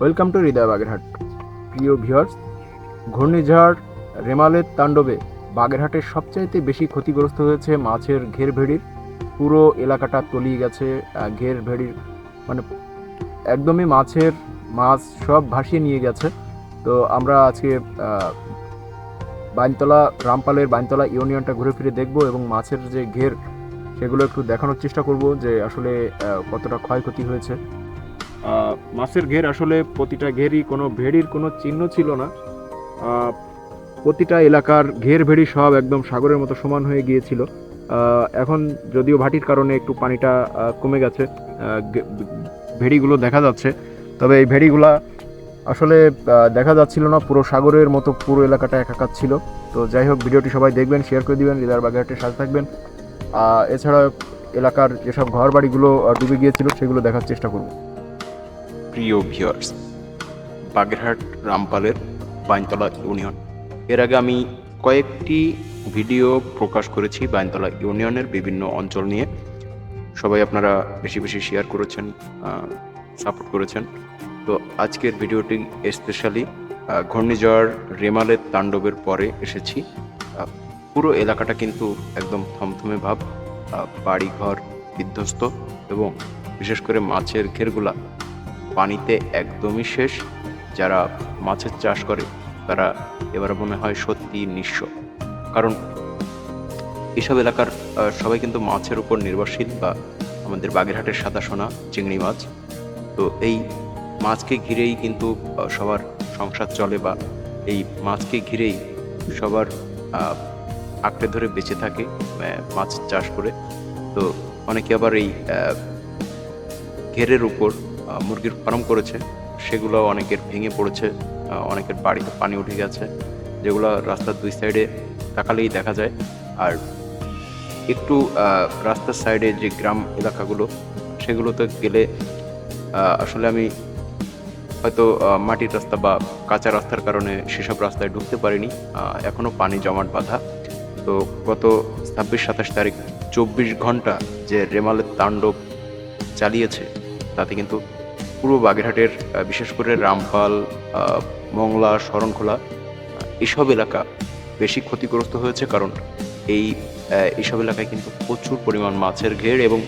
Welcome to হৃদয় বাগেরহাট প্রিয় viewers ঘূর্ণিঝড়, রেমালের তাণ্ডবে বাগেরহাটের সবচাইতে বেশি ক্ষতিগ্রস্ত হয়েছে মাছের ঘের ভেড়ির পুরো এলাকাটা তলিয়ে গেছে ঘের ভেড়ির মানে একদমই মাছের মাছ সব ভাসিয়ে নিয়ে গেছে। তো আমরা আজকে বাইনতলা, রামপালের বাইনতলা ইউনিয়নটা ঘুরে ফিরে দেখব এবং মাছের যে ঘের, সেগুলো একটু দেখানোর চেষ্টা করব যে আসলে কতটা ক্ষয়ক্ষতি হয়েছে। মাছের ঘের আসলে প্রতিটা ঘেরই কোনো ভেড়ির কোনো চিহ্ন ছিল না। প্রতিটা এলাকার ঘের ভেড়ি সব একদম সাগরের মতো সমান হয়ে গিয়েছিল। এখন যদিও ভাটির কারণে একটু পানিটা কমে গেছে ভেড়িগুলো দেখা যাচ্ছে। তবে এই ভেড়িগুলা আসলে দেখা যাচ্ছিল না, পুরো সাগরের মতো পুরো এলাকাটা একাকার ছিল। তো যাই হোক, ভিডিওটি সবাই দেখবেন শেয়ার করে দিবেন হৃদয় বাগেরহাটের সাথে থাকবেন। এছাড়া এলাকার যেসব ঘর বাড়িগুলো ডুবে গিয়েছিল, সেগুলো দেখার চেষ্টা করব। প্রিয় ভিউয়ার্স বাগেরহাট, রামপালের বাইনতলা ইউনিয়ন। এর আগে আমি কয়েকটি ভিডিও প্রকাশ করেছি বাইনতলা ইউনিয়নের বিভিন্ন অঞ্চল নিয়ে। সবাই আপনারা বেশি বেশি শেয়ার করেছেন সাপোর্ট করেছেন। তো আজকের ভিডিওটি স্পেশালি ঘূর্ণিঝড় রেমালের তাণ্ডবের পরে এসেছি। পুরো এলাকাটা কিন্তু একদম থমথমে ভাব বাড়িঘর বিধ্বস্ত এবং বিশেষ করে মাছের ঘেরগুলা পানিতে একদমই শেষ। যারা মাছের চাষ করে, তারা এবার মনে হয় সত্যি নিঃস্ব। কারণ এসব এলাকার সবাই কিন্তু মাছের উপর নির্ভরশীল বা আমাদের বাগেরহাটের সাদা সোনা চিংড়ি মাছ। তো এই মাছকে ঘিরেই কিন্তু সবার সংসার চলে বা এই মাছকে ঘিরেই সবার আঁকড়ে ধরে বেঁচে থাকে মাছ চাষ করে। তো অনেকে আবার এই ঘেরের উপর মুরগির ফার্ম করেছে। সেগুলো অনেকের ভেঙে পড়েছে অনেকের বাড়িতে পানি উঠে গেছে যেগুলো রাস্তার দুই সাইডে তাকালেই দেখা যায়। আর একটু রাস্তার সাইডে যে গ্রাম এলাকাগুলো সেগুলোতে গেলে আসলে আমি হয়তো মাটির রাস্তা বা কাঁচা রাস্তার কারণে সেসব রাস্তায় ঢুকতে পারিনি। আহ, এখনও পানি জমাট বাঁধা। তো গত ছাব্বিশ সাতাশ তারিখ চব্বিশ ঘণ্টা যে রেমালের তাণ্ডব চালিয়েছে তাতে কিন্তু পুরো বাগেরহাটের বিশেষ করে রামপাল মংলা, শরণখোলা এসব এলাকা বেশি ক্ষতিগ্রস্ত হয়েছে কারণ এই এইসব এলাকায় কিন্তু প্রচুর পরিমাণ মাছের ঘের এবং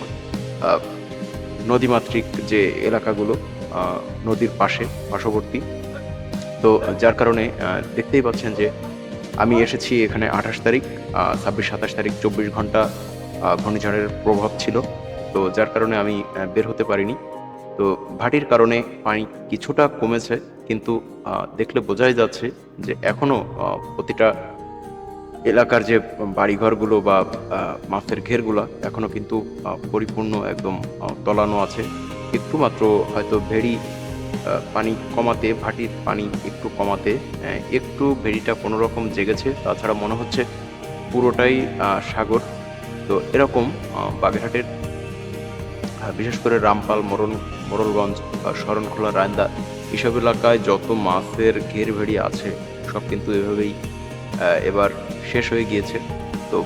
নদীমাতৃক যে এলাকাগুলো নদীর পাশে পার্শ্ববর্তী। তো যার কারণে দেখতেই পাচ্ছেন যে আমি এসেছি এখানে আঠাশ তারিখ ছাব্বিশ, সাতাশ তারিখ, চব্বিশ ঘণ্টা ঘূর্ণিঝড়ের প্রভাব ছিল। তো যার কারণে আমি বের হতে পারিনি। তো ভাটির কারণে পানি কিছুটা কমেছে, কিন্তু দেখলে বোঝাই যাচ্ছে যে এখনও প্রতিটা এলাকার যে বাড়িঘরগুলো বা মাছের ঘেরগুলো এখনও কিন্তু পরিপূর্ণ একদম তলানো আছে। একটু মাত্র হয়তো ভেড়ি পানি কমাতে, ভাটির পানি একটু কমাতে একটু ভেড়িটা কোনো রকম জেগেছে। তাছাড়া মনে হচ্ছে পুরোটাই সাগর। তো এরকম বাগেরহাটের বিশেষ করে রামপাল মরণ মোরলগঞ্জ বা শরণখোলা রায়ন্দা এসব এলাকায় যত মাছের ঘের ভেড়ি আছে, সব কিন্তু এভাবেই এবার শেষ হয়ে গিয়েছে। তো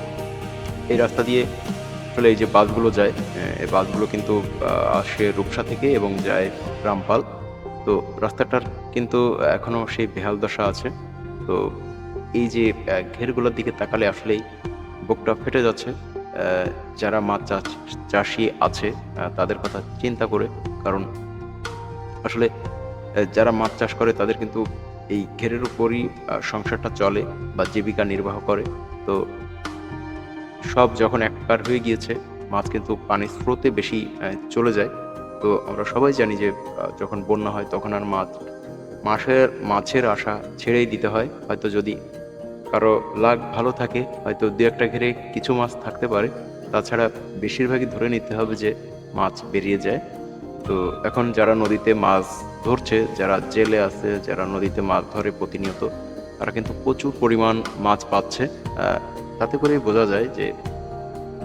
এই রাস্তা দিয়ে আসলে এই যে বাসগুলো যায় এই বাসগুলো কিন্তু আসে রূপসা থেকে এবং যায় রামপাল। তো রাস্তাটার কিন্তু এখনও সেই বেহাল দশা আছে। তো এই যে ঘেরগুলোর দিকে তাকালে আসলেই বুকটা ফেটে যাচ্ছে। যারা মাছ চাষ আছে তাদের কথা চিন্তা করে, কারণ আসলে যারা মাছ চাষ করে, তাদের কিন্তু এই ঘেরের উপরই সংসারটা চলে বা জীবিকা নির্বাহ করে। তো সব যখন একবার হয়ে গিয়েছে, মাছ কিন্তু পানির স্রোতে বেশি চলে যায়। তো আমরা সবাই জানি যে যখন বন্যা হয়, তখন আর মাছ, মাছের মাছের আশা ছেড়েই দিতে হয়। হয়তো যদি কারও লাগ ভালো থাকে, হয়তো দু একটা ঘেরে কিছু মাছ থাকতে পারে। তাছাড়া বেশিরভাগই ধরে নিতে হবে যে মাছ বেরিয়ে যায়। তো এখন যারা নদীতে মাছ ধরছে, যারা জেলে আছে, যারা নদীতে মাছ ধরে প্রতিনিয়ত, তারা কিন্তু প্রচুর পরিমাণ মাছ পাচ্ছে। তাতে করেই বোঝা যায় যে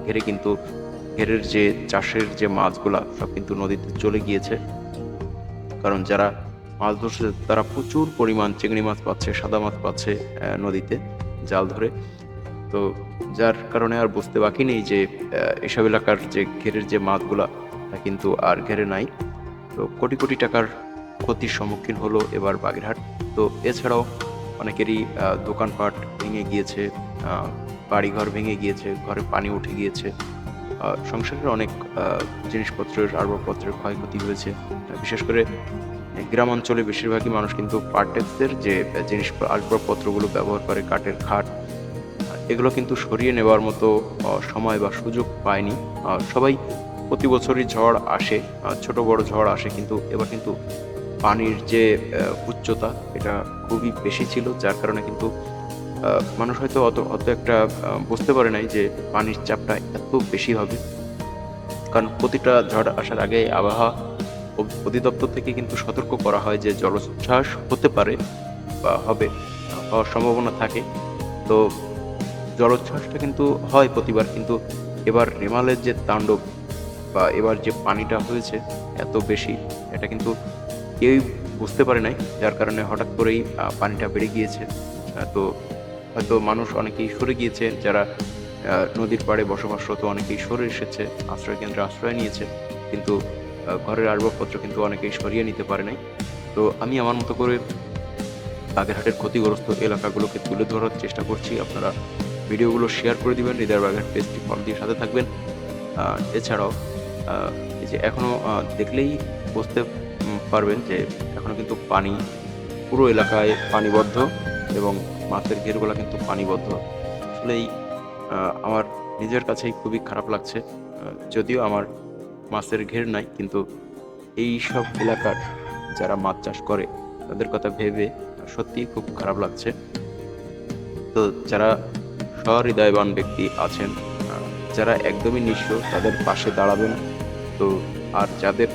ঘেরে কিন্তু ঘেরের যে চাষের যে মাছগুলা, সব কিন্তু নদীতে চলে গিয়েছে। কারণ যারা মাছ ধরছে, তারা প্রচুর পরিমাণ চিংড়ি মাছ পাচ্ছে, সাদা মাছ পাচ্ছে নদীতে। জাল ধরে। তো যার কারণে আর বুঝতে বাকি নেই যে এসব এলাকার যে ঘেরের যে মাছগুলা, তা কিন্তু আর ঘেরে নাই। তো কোটি কোটি টাকার ক্ষতির সম্মুখীন হলো এবার বাগেরহাট। তো এছাড়াও অনেকেরই দোকানপাট ভেঙে গিয়েছে বাড়িঘর ভেঙে গিয়েছে, ঘরে পানি উঠে গিয়েছে। সংসারের অনেক জিনিসপত্রের, আসবাবপত্রের ক্ষয়ক্ষতি হয়েছে। বিশেষ করে গ্রাম অঞ্চলে বেশিরভাগই মানুষ কিন্তু পার্টেক্সের যে জিনিস, আসবাবপত্রগুলো ব্যবহার করে, কাঠের খাট, এগুলো কিন্তু সরিয়ে নেওয়ার মতো সময় বা সুযোগ পায়নি। সবাই প্রতি বছরই ঝড় আসে ছোট বড় ঝড় আসে, কিন্তু এবার কিন্তু পানির যে উচ্চতা এটা খুবই বেশি ছিল, যার কারণে কিন্তু মানুষ হয়তো অত অত একটা বুঝতে পারে নাই যে পানির চাপটা এত বেশি হবে। কারণ প্রতিটা ঝড় আসার আগে আবহাওয়া অধিদপ্তর থেকে কিন্তু সতর্ক করা হয় যে জলোচ্ছ্বাস হতে পারে বা হবে, হওয়ার সম্ভাবনা থাকে। তো জলোচ্ছ্বাসটা কিন্তু হয় প্রতিবার, কিন্তু এবার রেমালের যে তাণ্ডব বা এবার যে পানিটা হয়েছে এত বেশি, এটা কিন্তু কেউই বুঝতে পারে নাই। যার কারণে হঠাৎ করেই পানিটা বেড়ে গিয়েছে। তো হয়তো মানুষ অনেকেই সরে গিয়েছে, যারা নদীর পাড়ে বসবাসরত অনেকেই সরে এসেছে আশ্রয় কেন্দ্রে আশ্রয় নিয়েছে। কিন্তু ঘরের আসবাবপত্র কিন্তু অনেকেই সরিয়ে নিতে পারে নাই। তো আমি আমার মতো করে বাগেরহাটের ক্ষতিগ্রস্ত এলাকাগুলোকে তুলে ধরার চেষ্টা করছি। আপনারা ভিডিওগুলো শেয়ার করে দিবেন হৃদয় বাগেরহাট পেজটি ফলো দিয়ে সাথে থাকবেন। এছাড়াও এই যে এখনও দেখলেই বুঝতে পারবেন যে এখনও কিন্তু পানি পুরো এলাকায় পানিবদ্ধ এবং মাছের ঘেরগুলো কিন্তু পানিবদ্ধ। আসলেই আমার নিজের কাছেই খুবই খারাপ লাগছে। যদিও আমার মাছের ঘের নাই, কিন্তু এই সব এলাকার যারা মাছ চাষ করে, তাদের কথা ভেবে সত্যি খুব খারাপ লাগছে। তো যারা সহৃদয়বান ব্যক্তি আছেন যারা একদমই নিঃস্ব, তাদের পাশে দাঁড়াবেন। তো আর যাদের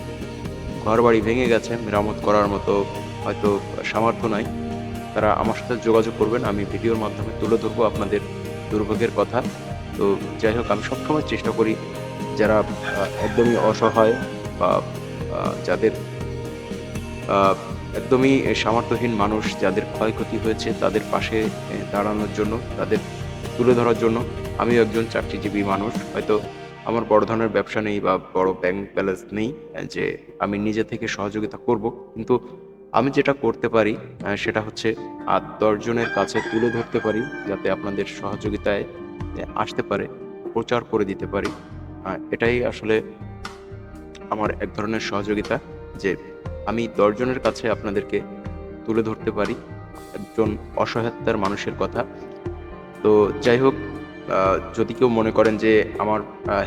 ঘর বাড়ি ভেঙে গেছে, মেরামত করার মতো হয়তো সামর্থ্য নাই, তারা আমার সাথে যোগাযোগ করবেন, আমি ভিডিওর মাধ্যমে তুলে ধরবো আপনাদের দুর্ভোগের কথা। তো যাই হোক, আমি সবসময় চেষ্টা করি যারা একদমই অসহায় বা যাদের একদমই সামর্থ্যহীন মানুষ, যাদের ক্ষয়ক্ষতি হয়েছে, তাদের পাশে দাঁড়ানোর জন্য, তাদের তুলে ধরার জন্য আমিও একজন চাকরিজীবী মানুষ। হয়তো আমার বড় ধরনের ব্যবসা নেই বা বড় ব্যাংক ব্যালেন্স নেই যে আমি নিজে থেকে সহযোগিতা করব। কিন্তু আমি যেটা করতে পারি সেটা হচ্ছে আর দশজনের কাছে তুলে ধরতে পারি, যাতে আপনাদের সহযোগিতায় আসতে পারে, প্রচার করে দিতে পারি। এটাই আসলে আমার এক ধরনের সহযোগিতা যে আমি দশজনের কাছে আপনাদেরকে তুলে ধরতে পারি একজন অসহায়তার মানুষের কথা। তো যাই হোক যদি কেউ মনে করেন যে আমার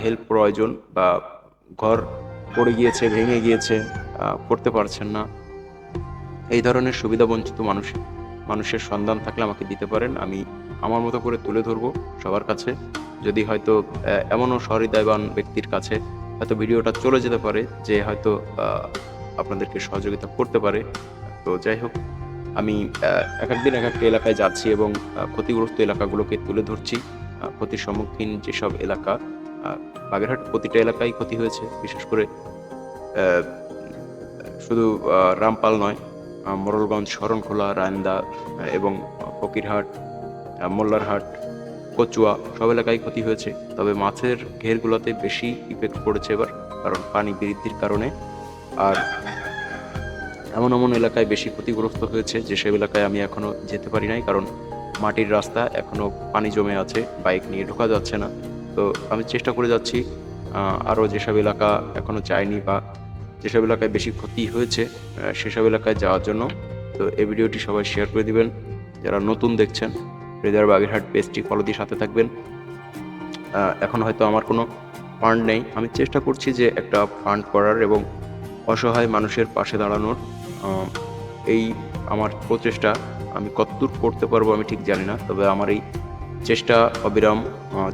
হেল্প প্রয়োজন বা ঘর পড়ে গিয়েছে, ভেঙে গিয়েছে করতে পারছেন না, এই ধরনের সুবিধাবঞ্চিত মানুষ, মানুষের সন্ধান থাকলে আমাকে দিতে পারেন। আমি আমার মতো করে তুলে ধরবো সবার কাছে। যদি হয়তো এমনও সহৃদয়বান ব্যক্তির কাছে হয়তো ভিডিওটা চলে যেতে পারে, যে হয়তো আপনাদেরকে সহযোগিতা করতে পারে। তো যাই হোক, আমি এক একদিন এক একটা এলাকায় যাচ্ছি এবং ক্ষতিগ্রস্ত এলাকাগুলোকে তুলে ধরছি। ক্ষতির সম্মুখীন যেসব এলাকা বাগেরহাট প্রতিটা এলাকায় ক্ষতি হয়েছে। বিশেষ করে শুধু রামপাল নয় মোরলগঞ্জ শরণখোলা, রায়ন্দা এবং ফকিরহাট মোল্লারহাট কচুয়া, সব এলাকায় ক্ষতি হয়েছে। তবে মাছের ঘেরগুলোতে বেশি ইফেক্ট পড়েছে এবার, কারণ পানি বৃদ্ধির কারণে। আর এমন এমন এলাকায় বেশি ক্ষতিগ্রস্ত হয়েছে যেসব এলাকায় আমি এখনও যেতে পারি নাই, কারণ মাটির রাস্তা এখনও পানি জমে আছে, বাইক নিয়ে ঢোকা যাচ্ছে না। তো আমি চেষ্টা করে যাচ্ছি আরও যেসব এলাকা এখনও যায়নি বা যেসব এলাকায় বেশি ক্ষতি হয়েছে সেসব এলাকায় যাওয়ার জন্য। তো এই ভিডিওটি সবাই শেয়ার করে দিবেন। যারা নতুন দেখছেন হৃদয় বাগেরহাট পেজটি ফলো দিয়ে সাথে থাকবেন। এখন হয়তো আমার কোনো ফান্ড নেই। আমি চেষ্টা করছি যে একটা ফান্ড করার এবং অসহায় মানুষের পাশে দাঁড়ানোর। এই আমার প্রচেষ্টা। আমি কতদূর করতে পারব আমি ঠিক জানি না, তবে আমার এই চেষ্টা অবিরাম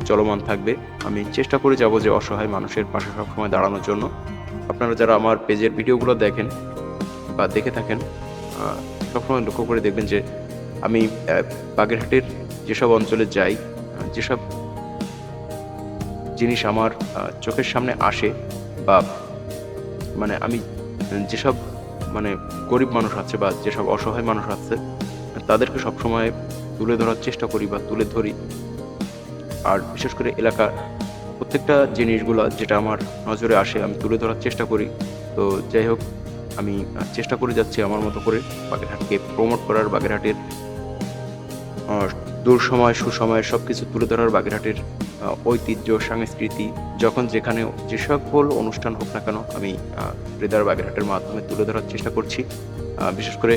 চলমান থাকবে। আমি চেষ্টা করে যাব যে অসহায় মানুষের পাশে সবসময় দাঁড়ানোর জন্য। আপনারা যারা আমার পেজের ভিডিওগুলো দেখেন বা দেখে থাকেন সবসময় লক্ষ্য করে দেখবেন যে আমি বাগেরহাটের যেসব অঞ্চলে যাই যেসব জিনিস আমার চোখের সামনে আসে বা মানে আমি, যেসব মানে গরিব মানুষ আছে বা যেসব অসহায় মানুষ আছে, তাদেরকে সবসময় তুলে ধরার চেষ্টা করি বা তুলে ধরি। আর বিশেষ করে এলাকার প্রত্যেকটা জিনিসগুলো যেটা আমার নজরে আসে, আমি তুলে ধরার চেষ্টা করি। তো যাই হোক আমি চেষ্টা করে যাচ্ছি আমার মতো করে বাগেরহাটকে প্রমোট করার, বাগেরহাটের দূর সময় সুসময়ের সব কিছু তুলে ধরার বাগেরহাটের ঐতিহ্য, সংস্কৃতি, যখন যেখানে, যে সকল অনুষ্ঠান হোক না কেন আমি হৃদয় বাগেরহাটের মাধ্যমে তুলে ধরার চেষ্টা করছি। বিশেষ করে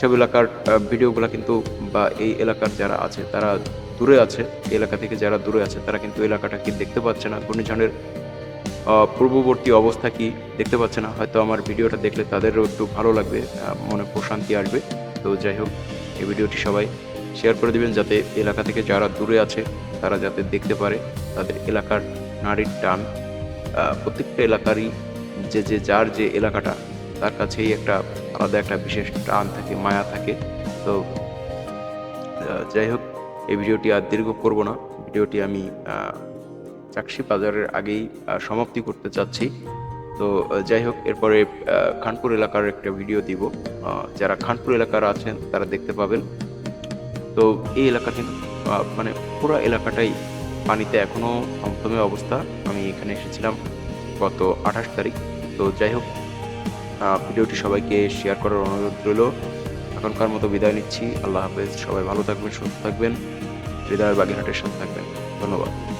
সব এলাকার ভিডিওগুলো কিন্তু, বা এই এলাকার যারা আছে, তারা দূরে আছে। এলাকা থেকে যারা দূরে আছে, তারা কিন্তু এলাকাটাকে দেখতে পাচ্ছে না। ঘূর্ণিঝড়ের পূর্ববর্তী অবস্থা কি দেখতে পাচ্ছে না। হয়তো আমার ভিডিওটা দেখলে তাদেরও একটু ভালো লাগবে মনে প্রশান্তি আসবে। তো যাই হোক, এই ভিডিওটি সবাই শেয়ার করে দিবেন যাতে এলাকা থেকে যারা দূরে আছে, তারা যাতে দেখতে পারে তাদের এলাকার নারীর টান। প্রত্যেকটা এলাকারই যে যে, যার যে এলাকাটা, তার কাছেই একটা আলাদা একটা বিশেষ টান থাকে, মায়া থাকে। তো যাই হোক, এই ভিডিওটি আর দীর্ঘ করব না। ভিডিওটি আমি চাকসি বাজারের আগেই সমাপ্তি করতে চাচ্ছি। তো যাই হোক, এরপরে খানপুর এলাকার একটা ভিডিও দিব। যারা খানপুর এলাকার আছেন, তারা দেখতে পাবেন। তো, এই এলাকা কিন্তু মানে পুরো এলাকাটাই পানিতে এখনও থমথমে অবস্থা। আমি এখানে এসেছিলাম গত আঠাশ তারিখ। তো, যাই হোক ভিডিওটি সবাইকে শেয়ার করার অনুরোধ রইল। এখনকার মতো বিদায় নিচ্ছি। আল্লাহ হাফেজ। সবাই ভালো থাকবেন, সুস্থ থাকবেন। হৃদয় বাগেরহাটের সাথে থাকবেন। ধন্যবাদ।